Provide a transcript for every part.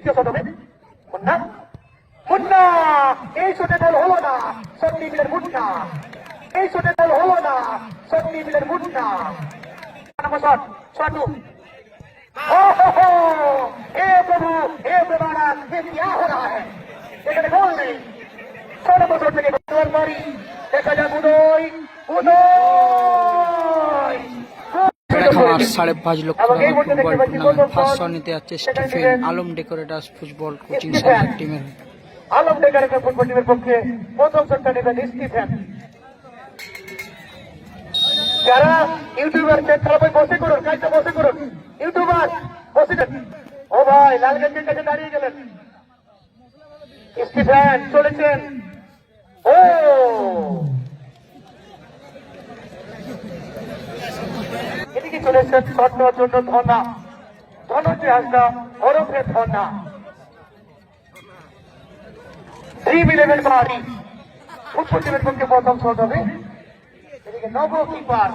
তৃতীয় শতকে মুন্না মুন্না এই শটে বল হলো না সত্যি মিলের মুন্না এই শটে বল হলো না সত্যি মিলের মুন্না নম্বর শট শট ओ हो हो हे प्रभु हे प्रभुना ये क्या हो रहा है এখানে গোল নেই ষোলো বছর থেকে গোল মারি দেখা যাক উদয় উদয় এখন আর সাড়ে পাঁচ লক্ষ টাকা ফুটবল টুর্নামেন্ট ফার্স্ট শট নিতে যাচ্ছে Stephen Alam decorators football coaching centre টিমের। আলম ডেকারের ফুটবল টিমের পক্ষে প্রথম শটটা নেবেন স্টিফেন। যারা ইউটিউবার তারা ভাই বসে করুন কাজটা বসে করুন। ইউটিউবার বসে ও ভাই লাল গেটের কাছে দাঁড়িয়ে গেলেন। স্টিফেন চলেছেন। ও! চলেছেন শট জন্য ধনা। ধনঞ্জয় হাসদা ওরফে ধনা। ড্রিম ইলেভেন বাড়ি। ফুটবল পক্ষে প্রথম শট হবে। এদিকে নব কিপার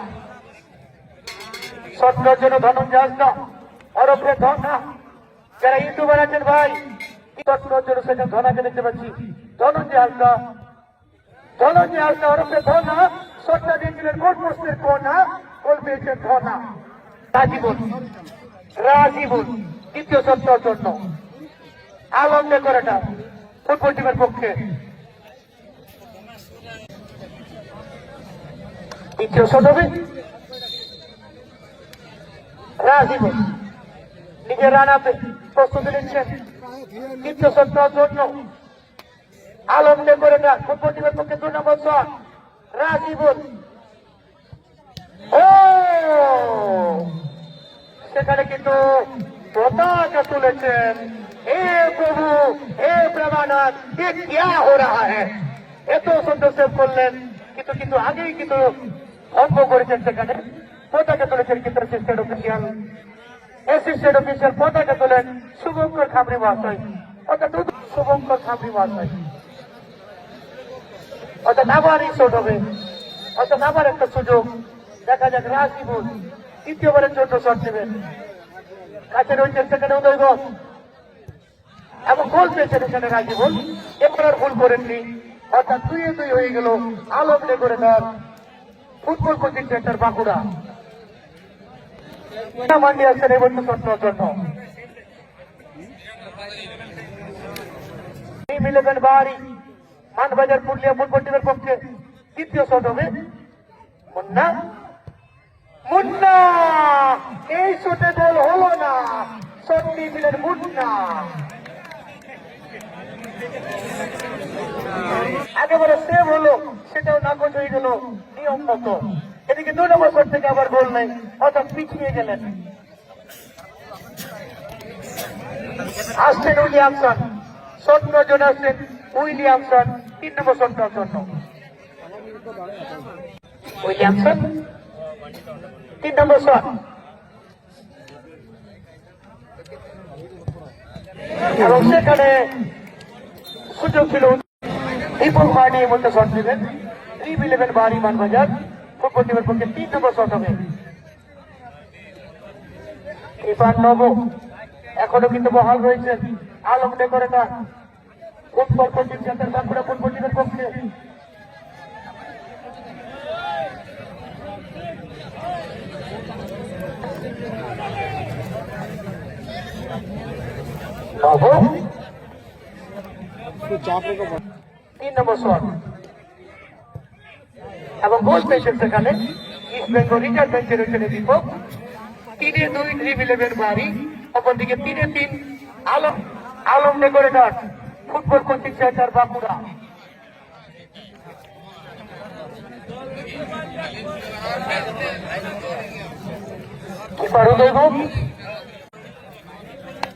শট জন্য ধনঞ্জয় হাসদা ওরফে ধনা। যারা ইউটিউবার আছেন ভাই নেওয়ার জন্য সেখানে ধনাকে দেখতে পাচ্ছি ধনঞ্জয় হাসদা ধনঞ্জয় হাসদা ওরফে ধনা। শটটা দিয়েছিলেন গোল পোস্টের কোনা? গোল পেয়েছেন ধনা রাজীবন রাজীবন দ্বিতীয় নেওয়ার জন্য। ফুটবল টিমের পক্ষে। দ্বিতীয় শট হবে নিজের রানাতে প্রস্তুতি নিচ্ছেন। দ্বিতীয় শট নেওয়ার জন্য। আলম ডেকোরেটার, ফুটবল টিমের পক্ষে দু নম্বর শট রাজীবন সেখানে কিন্তু পতাকা তুলেছেন। এ প্রভু, এ প্রেমানাথ এ ক্যা হো রাহা হ্যাঁ এত সুন্দর সেভ করলেন, কিন্তু কিন্তু আগেই কিন্তু ভঙ্গ করেছেন সেখানে। পতাকা তুলেছেন কিন্তু অ্যাসিস্ট্যান্ট অফিসিয়াল। অ্যাসিস্টেন্ট অফিসিয়াল পতাকা তোলেন শুভঙ্কর খাবরি মহাশয়। অর্থাৎ শুভঙ্কর খাবরি মহাশয়। অর্থাৎ আবার এই শোট হবে অর্থাৎ আবার একটা সুযোগ। দেখা যাক রাজীবন তৃতীয়বারের জন্য শট নেবেন কাছে রয়েছেন সেখানে উদয় ঘোষ। এবং গোল পেয়েছেন এখানে রাজীবন এবার আর ভুল করেননি। অর্থাৎ দুই দুই হয়ে গেল আলম করে তার football coaching centre Bankura Mandi আসছেন এই বছর শট নেওয়ার জন্য। ইলেভেন বাহারি, মানবাজার পুরুলিয়া ফুটবল টিমের পক্ষে তৃতীয় শট হবে। মুন্না মুন্না এই শটে গোল হলো না, সত্যি মিলেন মুন্না একেবারে সেভ হলো, সেটাও নাকচ হয়ে গেল, নিয়ম মতো। এদিকে দু নম্বর শট থেকে আবার গোল নেই, অর্থাৎ পিছিয়ে গেলেন। আসছেন উইলিয়ামসন শট জন আসছেন উইলিয়ামসন, তিন নম্বর শটটার জন্য। উইলিয়ামসন? তিন নম্বর শট এবং সেখানে সুযোগ ছিল। দীপক এই মধ্যে শট নেবেন ড্রিম ইলেভেন বাহারি মানবাজার ফুটবল পক্ষে তিন নম্বর শট হবে। ইরফান নব এখনও কিন্তু বহাল রয়েছেন Alam decorator, football coaching centre Bankura football টিমের পক্ষে। এবং গোল পেয়েছেন সেখানে ইস্ট বেঙ্গল রিটার্ন বেঞ্চে রয়েছেন দীপক। তিনে দুই ড্রিম ইলেভেন বাড়ি অপরদিকে তিনে তিন, Alam Alam decorator football coaching centre Bankura keeper Uday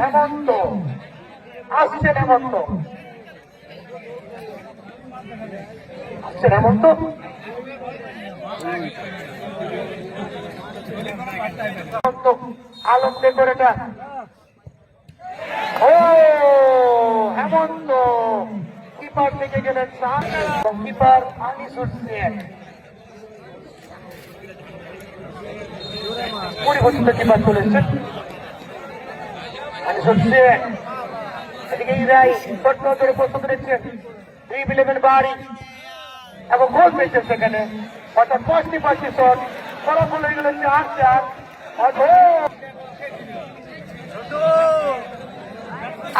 Hemanta. আসছেন হেমন্ত। আসছেন হেমন্ত। আলম ডেকোরেটার ও, হেমন্ত। কিপার থেকে গেলেন কিপার আনিসুর শেখ পরিবর্তিত কিপার চলে আনিসুর শেখ এদিকে ইরাই ছোট্ট করে প্রস্তুত নিচ্ছেন বাড়ি এবং গোল পেয়েছেন সেখানে। অর্থাৎ পাঁচটি পাঁচটি শট। ফলাফল হয়ে গেল চার চার।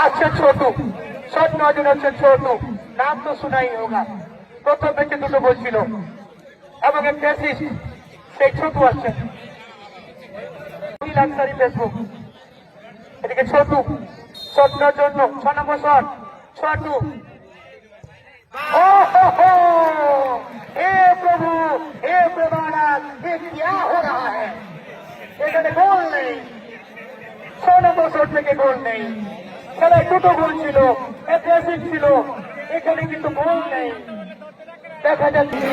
আসছে ছোটু। শট নজন হচ্ছে ছোটু। নাম তো শোনাই হোগা। প্রথম থেকে দুটো বলছিল এবং একটা সেই ছোটু আসছে। নীল আনসারি ফেসবুক এদিকে ছোটু শট নেওয়ার জন্য ছ নম্বর শট ছোটু ओ हो हो हे प्रभु हे प्रभानाथ ये क्या हो रहा है এখানে গোল নেই ছ নম্বর শট থেকে গোল নেই খেলায় দুটো গোল ছিল ঐতিহাসিক ছিল এখানে কিন্তু গোল নেই দেখা যাচ্ছে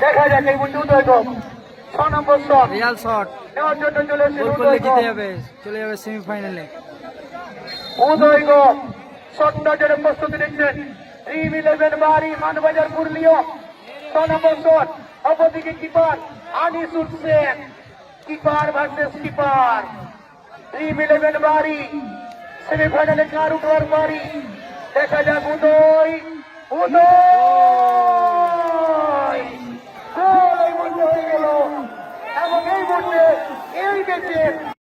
দেখা যাক এই মুহূর্তে উদয় গোপ ছ নম্বর শট রিয়াল শট নেওয়ার জন্য চলে এসেছে উদয় জিতে যাবে চলে যাবে সেমিফাইনালে উদয় গোপ শট নজরে প্রস্তুতি নিচ্ছেন। ড্রিম ইলেভেন বাড়ি মানবাজার পুরলিও ছ নম্বর শট অপরদিকে keeper Anisur Sheikh keeper versus keeper dream eleven বাড়ি সেমিফাইনালে কার উঠবার বাড়ি। দেখা যাক উদয় উদয় গোল এই মুহূর্তে এই ম্যাচে